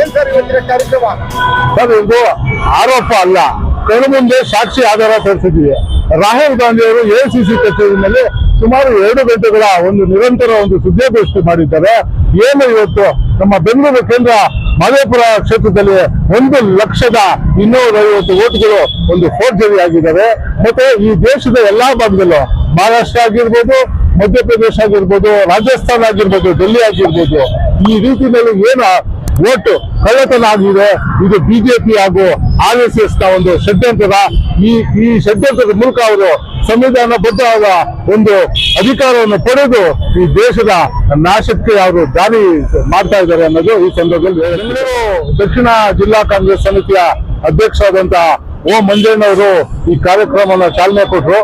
ಏನ್ ಸರ್ ಇವತ್ತಿನ ಕಾರ್ಯಕ್ರಮ? ಸರ್, ಇದು ಆರೋಪ ಅಲ್ಲ. ಕಣ್ಣು ಮುಂದೆ ಸಾಕ್ಷಿ ಆಧಾರ ತೋರಿಸಿದ್ವಿ ರಾಹುಲ್ ಗಾಂಧಿ ಅವರು ಸಿ ಕಚೇರಿನಲ್ಲಿ ಸುಮಾರು ಎರಡು ಗಂಟೆಗಳ ಒಂದು ನಿರಂತರ ಒಂದು ಸುದ್ದಿಗೋಷ್ಠಿ ಮಾಡಿದ್ದಾರೆ. ಏನು ಇವತ್ತು ನಮ್ಮ ಬೆಂಗಳೂರು ಕೇಂದ್ರ ಮಾದೇಪುರ ಕ್ಷೇತ್ರದಲ್ಲಿ ಒಂದು ಲಕ್ಷದ ಇನ್ನೂರ ಐವತ್ತು ಓಟ್ಗಳು ಒಂದು ಫೋರ್ಜರಿ ಆಗಿದ್ದಾವೆ. ಮತ್ತೆ ಈ ದೇಶದ ಎಲ್ಲಾ ಭಾಗದಲ್ಲೂ ಮಹಾರಾಷ್ಟ್ರ ಆಗಿರ್ಬೋದು, ಮಧ್ಯಪ್ರದೇಶ ಆಗಿರ್ಬೋದು, ರಾಜಸ್ಥಾನ ಆಗಿರ್ಬೋದು ಡೆಲ್ಲಿ ಆಗಿರ್ಬೋದು, ಈ ರೀತಿಯಲ್ಲಿ ಏನು ಓಟು ಕಳ್ಳತನ ಆಗಿದೆ ಇದು ಬಿಜೆಪಿ ಹಾಗೂ ಆರ್ ಎಸ್ ಎಸ್ನ ಒಂದು ಷಡ್ಯಂತ್ರದ ಈ ಈ ಷಡ್ಯಂತ್ರದ ಮೂಲಕ ಅವರು ಸಂವಿಧಾನ ಬದ್ಧವಾದ ಒಂದು ಅಧಿಕಾರವನ್ನು ಪಡೆದು ಈ ದೇಶದ ನಾಶಕ್ಕೆ ಅವರು ದಾರಿ ಮಾಡ್ತಾ ಇದ್ದಾರೆ ಅನ್ನೋದು ಈ ಸಂದರ್ಭದಲ್ಲಿ ಬೆಂಗಳೂರು ದಕ್ಷಿಣ ಜಿಲ್ಲಾ ಕಾಂಗ್ರೆಸ್ ಸಮಿತಿಯ ಅಧ್ಯಕ್ಷರಾದಂತಹ ಓ ಮಂಜಣ್ಣವರು ಈ ಕಾರ್ಯಕ್ರಮವನ್ನು ಚಾಲನೆ ಕೊಟ್ಟರು.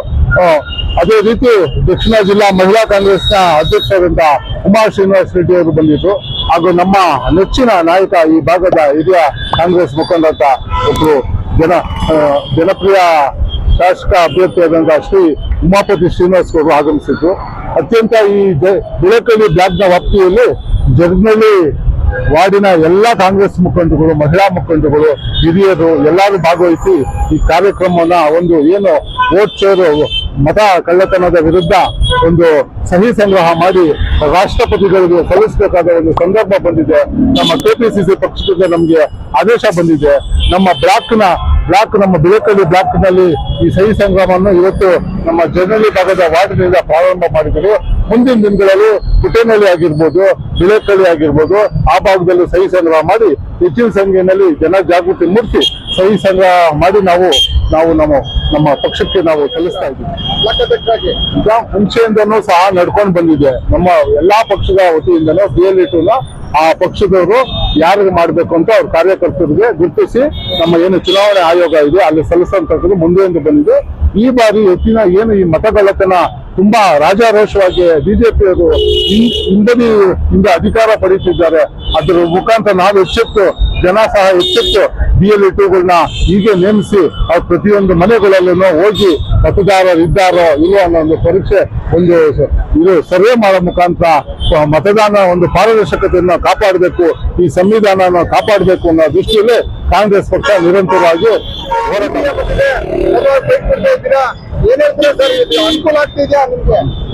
ಅದೇ ರೀತಿ ದಕ್ಷಿಣ ಜಿಲ್ಲಾ ಮಹಿಳಾ ಕಾಂಗ್ರೆಸ್ನ ಅಧ್ಯಕ್ಷರಾದಂತಹ ಕುಮಾರ್ ಶ್ರೀನಿವಾಸ್ ರೆಡ್ಡಿ ಅವರು ಬಂದಿದ್ರು. ಹಾಗೂ ನಮ್ಮ ನೆಚ್ಚಿನ ನಾಯಕ ಈ ಭಾಗದ ಹಿರಿಯ ಕಾಂಗ್ರೆಸ್ ಮುಖಂಡರಂತ ಒಬ್ಬರು ಜನ ಜನಪ್ರಿಯ ಶಾಸಕ ಅಭ್ಯರ್ಥಿಯಾದಂತಹ ಶ್ರೀ ಉಮಾಪತಿ ಶ್ರೀನಿವಾಸ್ ಅವರು ಆಗಮಿಸಿದ್ರು ಅತ್ಯಂತ ಈ ಬಿಳಕಳ್ಳಿ ಬ್ಲಾಕ್ನ ವ್ಯಾಪ್ತಿಯಲ್ಲಿ ಜರ್ನಳ್ಳಿ ವಾರ್ಡಿನ ಎಲ್ಲಾ ಕಾಂಗ್ರೆಸ್ ಮುಖಂಡರುಗಳು, ಮಹಿಳಾ ಮುಖಂಡರುಗಳು, ಹಿರಿಯರು ಎಲ್ಲರೂ ಭಾಗವಹಿಸಿ ಈ ಕಾರ್ಯಕ್ರಮವನ್ನ ಒಂದು ಏನು ವೋಟ್ ಶೇರ್ ಮತ ಕಳ್ಳತನದ ವಿರುದ್ಧ ಒಂದು ಸಹಿ ಸಂಗ್ರಹ ಮಾಡಿ ರಾಷ್ಟ್ರಪತಿಗಳಿಗೆ ಸಲ್ಲಿಸಬೇಕಾದ ಒಂದು ಸಂದರ್ಭ ಬಂದಿದೆ. ನಮ್ಮ ಕೆಪಿಸಿಸಿ ಪಕ್ಷದಿಂದ ನಮಗೆ ಆದೇಶ ಬಂದಿದೆ. ನಮ್ಮ ಬ್ಲಾಕ್ನ, ಬ್ಲಾಕ್ ನಮ್ಮ ಬಿಳಕಳ್ಳಿ ಬ್ಲಾಕ್ನಲ್ಲಿ ಈ ಸಹಿ ಸಂಗ್ರಹವನ್ನು ಇವತ್ತು ನಮ್ಮ ಜನರಲಿ ಭಾಗದ ವಾರ್ಡ್ನಿಂದ ಪ್ರಾರಂಭ ಮಾಡಿದರು. ಮುಂದಿನ ದಿನಗಳಲ್ಲಿ ಪುಟೇನಹಳ್ಳಿ ಆಗಿರ್ಬೋದು, ಬಿಳಕಳ್ಳಿ ಆಗಿರ್ಬೋದು, ಆ ಭಾಗದಲ್ಲೂ ಸಹಿ ಸಂಗ್ರಹ ಮಾಡಿ ಹೆಚ್ಚಿನ ಸಂಖ್ಯೆಯಲ್ಲಿ ಜನ ಜಾಗೃತಿ ಮೂಡಿಸಿ ಸಹಿ ಸಂಗ್ರಹ ಮಾಡಿ ನಾವು ನಾವು ನಮ್ಮ ನಮ್ಮ ಪಕ್ಷಕ್ಕೆ ನಾವು ಸಲ್ಲಿಸ್ತಾ ಇದ್ದೀವಿ. ಮುಂಚೆಯಿಂದನೂ ಸಹ ನಡ್ಕೊಂಡು ಬಂದಿದೆ. ನಮ್ಮ ಎಲ್ಲಾ ಪಕ್ಷದ ವತಿಯಿಂದನೂ ಬಿ ಎಲ್ ಆ ಪಕ್ಷದವರು ಯಾರಿಗೆ ಮಾಡಬೇಕು ಅಂತ ಅವ್ರ ಕಾರ್ಯಕರ್ತರಿಗೆ ಗುರುತಿಸಿ ನಮ್ಮ ಏನು ಚುನಾವಣೆ ಆಯೋಗ ಇದೆ, ಅಲ್ಲಿ ಸಲ್ಲಿಸುವಂತದ್ದು ಮುಂದೆಯಿಂದ ಬಂದಿದೆ. ಈ ಬಾರಿ ಹೆಚ್ಚಿನ ಏನು ಈ ಮತಗಳ್ಳತನ ತುಂಬಾ ರಾಜಾರೋಷವಾಗಿ ಬಿಜೆಪಿಯವರು ಹಿಂದನಿ ಹಿಂದೆ ಅಧಿಕಾರ ಪಡೆಯುತ್ತಿದ್ದಾರೆ ಅದರ ಮುಖಾಂತರ ನಾವು ಎಚ್ಚೆತ್ತು ಜನ ಸಹ ಎಚ್ಚೆತ್ತು ಬಿ ಎಲ್ ಟೂಗಳನ್ನ ಹೀಗೆ ನೇಮಿಸಿ ಅವ್ರು ಪ್ರತಿಯೊಂದು ಮನೆಗಳಲ್ಲೂ ಹೋಗಿ ಮತದಾರರು ಇದ್ದಾರೋ ಇಲ್ಲೋ ಅನ್ನೋ ಒಂದು ಪರೀಕ್ಷೆ ಒಂದು ಇದು ಸರ್ವೆ ಮಾಡೋ ಮುಖಾಂತರ ಮತದಾನ ಒಂದು ಪಾರದರ್ಶಕತೆಯನ್ನು ಕಾಪಾಡಬೇಕು, ಈ ಸಂವಿಧಾನ ಕಾಪಾಡಬೇಕು ಅನ್ನೋ ದೃಷ್ಟಿಯಲ್ಲಿ ಕಾಂಗ್ರೆಸ್ ಪಕ್ಷ ನಿರಂತರವಾಗಿ ಹೋರಾಟ ಅನುಕೂಲ ಆಗ್ತಿದ್ಯಾ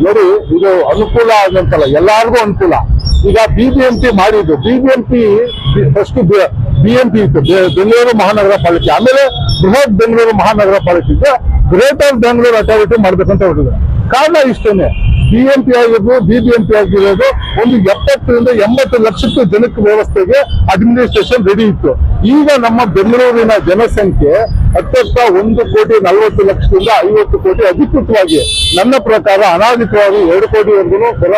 ನೋಡಿ, ಇದು ಅನುಕೂಲ ಆದಂತಲ್ಲ, ಎಲ್ಲಾರ್ಗೂ ಅನುಕೂಲ. ಈಗ ಬಿಬಿಎಂಪಿ ಮಾಡಿದ್ದು ಬಿಬಿಎಂಪಿ ಫಸ್ಟ್ ಬಿಎಂಪಿ ಇತ್ತು. ಬೆಂಗಳೂರು ಮಹಾನಗರ ಪಾಲಿಕೆ. ಆಮೇಲೆ ಬೃಹತ್ ಬೆಂಗಳೂರು ಮಹಾನಗರ ಪಾಲಿಕೆ ಗ್ರೇಟರ್ ಬೆಂಗಳೂರು ಅಥಾರಿಟಿ ಮಾಡ್ಬೇಕಂತ ಹೇಳಿದ್ರು ಕಾರಣ ಇಷ್ಟೇನೆ. ಬಿಎಂಪಿ ಆಗಿರ್ಬೋದು ಬಿಬಿಎಂಪಿ ಆಗಿರೋದು ಒಂದು ಎಪ್ಪತ್ತರಿಂದ ಎಂಬತ್ತು ಲಕ್ಷಕ್ಕೆ ಜನಕ್ಕೆ ವ್ಯವಸ್ಥೆಗೆ ಅಡ್ಮಿನಿಸ್ಟ್ರೇಷನ್ ರೆಡಿ ಇತ್ತು. ಈಗ ನಮ್ಮ ಬೆಂಗಳೂರಿನ ಜನಸಂಖ್ಯೆ ಅತ್ಯಂತ ಒಂದು ಕೋಟಿ ನಲವತ್ತು ಲಕ್ಷದಿಂದ ಐವತ್ತು ಕೋಟಿ ಅಧಿಕೃತವಾಗಿ ನನ್ನ ಪ್ರಕಾರ ಅನಾಧಿಕವಾಗಿ ಎರಡು ಕೋಟಿವರೆಗೂ ಬರ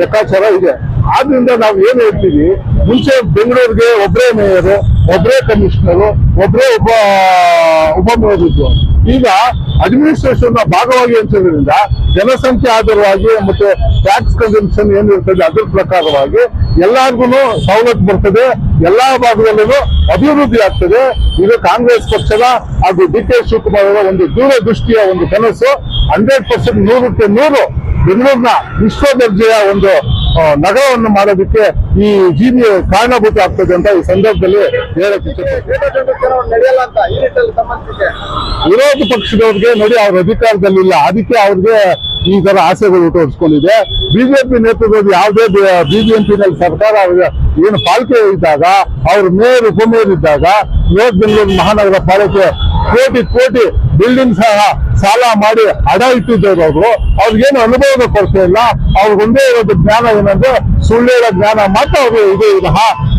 ಲೆಕ್ಕಾಚಾರ ಇದೆ. ಆದ್ರಿಂದ ನಾವು ಏನ್ ಹೇಳ್ತೀವಿ? ಮುಂಚೆ ಬೆಂಗಳೂರಿಗೆ ಒಬ್ಬರೇ ಮೇಯರು ಒಬ್ಬರೇ ಕಮಿಷನರು ಒಬ್ಬರೇ ಉಪ ಉಪ ಈಗ ಅಡ್ಮಿನಿಸ್ಟ್ರೇಷನ್ನ ಭಾಗವಾಗಿ ಹಂಚೋದ್ರಿಂದ ಜನಸಂಖ್ಯೆ ಆಧಾರವಾಗಿ ಮತ್ತೆ ಟ್ಯಾಕ್ಸ್ ಕನ್ಸಂಪ್ಷನ್ ಏನಿರ್ತದೆ ಅದ್ರ ಪ್ರಕಾರವಾಗಿ ಎಲ್ಲಾರ್ಗು ಸವಲತ್ತು ಬರ್ತದೆ. ಎಲ್ಲಾ ಭಾಗದಲ್ಲೂ ಅಭಿವೃದ್ಧಿ ಆಗ್ತದೆ. ಇದು ಕಾಂಗ್ರೆಸ್ ಪಕ್ಷದ ಹಾಗೂ ಡಿ ಕೆ ಶಿವಕುಮಾರ್ ಅವರ ಒಂದು ದೂರದೃಷ್ಟಿಯ ಒಂದು ಕನಸು, ಹಂಡ್ರೆಡ್ ಪರ್ಸೆಂಟ್ ನೂರಕ್ಕೆ ನೂರು ಬೆಂಗಳೂರಿನ ವಿಶ್ವ ದರ್ಜೆಯ ಒಂದು ನಗರವನ್ನು ಮಾಡೋದಕ್ಕೆ ಈ ಜೀವಿ ಕಾರಣಭೂತಿ ಆಗ್ತದೆ ಅಂತ ಈ ಸಂದರ್ಭದಲ್ಲಿ ಹೇಳಕ್ಕೆ ವಿರೋಧ ಪಕ್ಷದವ್ರಿಗೆ ನೋಡಿ ಅವ್ರ ಅಧಿಕಾರದಲ್ಲಿಲ್ಲ ಅದಕ್ಕೆ ಅವ್ರಿಗೆ ಈ ತರ ಆಸೆಗಳು ತೋರಿಸ್ಕೊಂಡಿದೆ. ಬಿಜೆಪಿ ನೇತೃತ್ವದ ಯಾವುದೇ ಬಿಜೆಪಿನಲ್ಲಿ ಸರ್ಕಾರ ಅವ್ರಿಗೆ ಏನು ಪಾಲಿಕೆ ಇದ್ದಾಗ, ಅವ್ರ ಮೇಯರ್ ಉಪಮೇಯರ್ ಇದ್ದಾಗ ಬೆಂಗಳೂರು ಮಹಾನಗರ ಪಾಲಿಕೆ ಕೋಟಿ ಕೋಟಿ ಬಿಲ್ಡಿಂಗ್ ಸಹ ಸಾಲ ಮಾಡಿ ಅಡ ಇಟ್ಟಿದ್ದವರು ಅವರು. ಅವ್ರಿಗೇನು ಅನುಭವದ ಕೊರತೆ ಇಲ್ಲ. ಅವ್ರಿಗೊಂದೇ ಇರೋದು ಜ್ಞಾನ ಏನಂದ್ರೆ ಸುಳ್ಳು ಜ್ಞಾನ ಮಾತ್ರ ಅವರು ಇದು ಇರಹ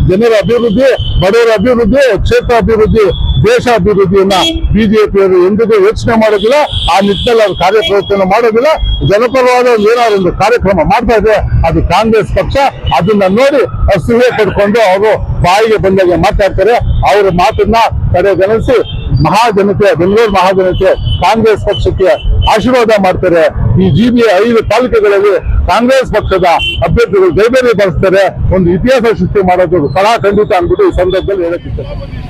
ಜನರ ಅಭಿವೃದ್ಧಿ, ಬಡವರ ಅಭಿವೃದ್ಧಿ, ಕ್ಷೇತ್ರ ಅಭಿವೃದ್ಧಿ, ದೇಶ ಅಭಿವೃದ್ಧಿಯನ್ನ ಬಿಜೆಪಿಯವರು ಎಂದಿಗೂ ಯೋಚನೆ ಮಾಡೋದಿಲ್ಲ. ಆ ನಿಟ್ಟಿನಲ್ಲಿ ಅವ್ರು ಕಾರ್ಯಪ್ರವೃತ್ತಿಯನ್ನು ಮಾಡೋದಿಲ್ಲ. ಜನಪರವಾದ ಏನಾದ್ರು ಒಂದು ಕಾರ್ಯಕ್ರಮ ಮಾಡ್ತಾ ಇದೆ, ಅದು ಕಾಂಗ್ರೆಸ್ ಪಕ್ಷ, ಅದನ್ನ ನೋಡಿ ಅಸೂಯೆ ಪಡ್ಕೊಂಡು ಅವರು ಬಾಯಿಗೆ ಬಂದಾಗ ಮಾತಾಡ್ತಾರೆ. ಅವ್ರ ಮಾತನ್ನ ಕಡೆಗಣಿಸಿ ಮಹಾಜನತೆ, ಬೆಂಗಳೂರು ಮಹಾಜನತೆ, ಕಾಂಗ್ರೆಸ್ ಪಕ್ಷಕ್ಕೆ ಆಶೀರ್ವಾದ ಮಾಡ್ತಾರೆ. ಈ ಜಿಬಿಯ ಐದು ತಾಲೂಕುಗಳಲ್ಲಿ ಕಾಂಗ್ರೆಸ್ ಪಕ್ಷದ ಅಭ್ಯರ್ಥಿಗಳು ಜೈಬೇರಿ ಬಳಸ್ತಾರೆ. ಒಂದು ಇತಿಹಾಸ ಸೃಷ್ಟಿ ಮಾಡೋದು ಕಲಾ ಖಂಡಿತ ಅಂದ್ಬಿಟ್ಟು ಈ ಸಂದರ್ಭದಲ್ಲಿ ಹೇಳಕ್ಕೆ ಇಷ್ಟಪಡ್ತೀನಿ